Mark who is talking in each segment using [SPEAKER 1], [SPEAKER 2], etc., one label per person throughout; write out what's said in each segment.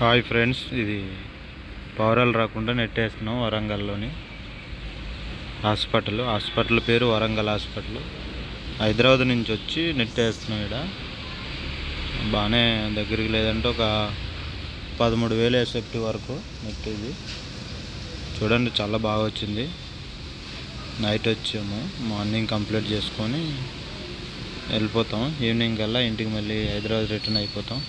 [SPEAKER 1] Hi friends ఇది పౌరాలు రాకుండా నెట్టేస్తున్నాం వరంగల్లోని hospital. Hospital పేరు వరంగల్ హాస్పిటల్. హైదరాబాద్ నుంచి వచ్చి నెట్టేస్తున్నాం ఇక్కడ బాగానే దగ్గరికి లేదంటే ఒక పదమూడు వేలు ఎసెప్ట్ వరకు నెట్ ఇది చూడండి చాలా బాగా వచ్చింది. నైట్ వచ్చాము మార్నింగ్ కంప్లీట్ చేసుకొని వెళ్ళిపోతాం. ఈవినింగ్ కల్లా ఇంటికి మళ్ళీ హైదరాబాద్ రిటర్న్ అయిపోతాం.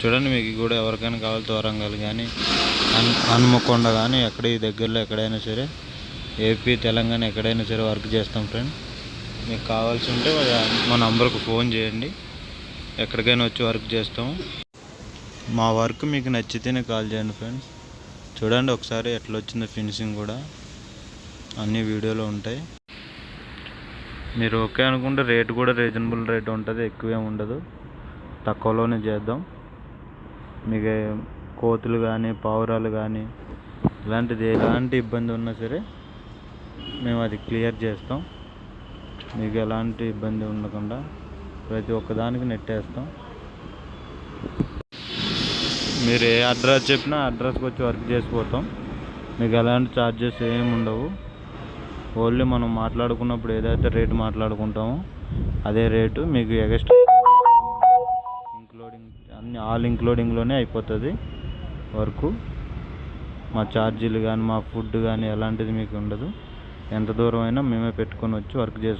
[SPEAKER 1] చూడండి మీకు కూడా ఎవరికైనా కావాలి వరంగల్ కానీ హన్ హనుమకొండ కానీ ఎక్కడ ఈ దగ్గరలో ఎక్కడైనా సరే ఏపీ తెలంగాణ ఎక్కడైనా సరే వర్క్ చేస్తాం ఫ్రెండ్. మీకు కావాల్సి ఉంటే మా నంబర్కు ఫోన్ చేయండి. ఎక్కడికైనా వచ్చి వర్క్ చేస్తాము. మా వర్క్ మీకు నచ్చితేనే కాల్ చేయండి ఫ్రెండ్స్. చూడండి ఒకసారి ఎట్లా వచ్చిందో ఫినిషింగ్ కూడా. అన్ని వీడియోలో ఉంటాయి. మీరు ఓకే అనుకుంటే రేట్ కూడా రీజనబుల్ రేట్ ఉంటుంది ఎక్కువేం ఉండదు. తక్కువలోనే చేద్దాం. మీకు కోతులు కానీ పావురాలు కానీ ఇలాంటిది ఎలాంటి ఇబ్బంది ఉన్నా సరే మేము అది క్లియర్ చేస్తాం. మీకు ఎలాంటి ఇబ్బంది ఉండకుండా ప్రతి ఒక్కదానికి నెట్టేస్తాం. మీరు ఏ అడ్రస్ చెప్పినా అడ్రస్కి వచ్చి వర్క్ చేసిపోతాం. మీకు ఎలాంటి ఛార్జెస్ ఏమి ఉండవు. ఓన్లీ మనం మాట్లాడుకున్నప్పుడు ఏదైతే రేటు మాట్లాడుకుంటామో అదే రేటు మీకు ఎగస్ట్రా అన్ని ఆల్ ఇంక్లూడింగ్లోనే అయిపోతుంది వర్కు. మా ఛార్జీలు కానీ మా ఫుడ్ కానీ ఎలాంటిది మీకు ఉండదు. ఎంత దూరం అయినా మేమే పెట్టుకొని వచ్చి వర్క్ చేసుకుంటాం.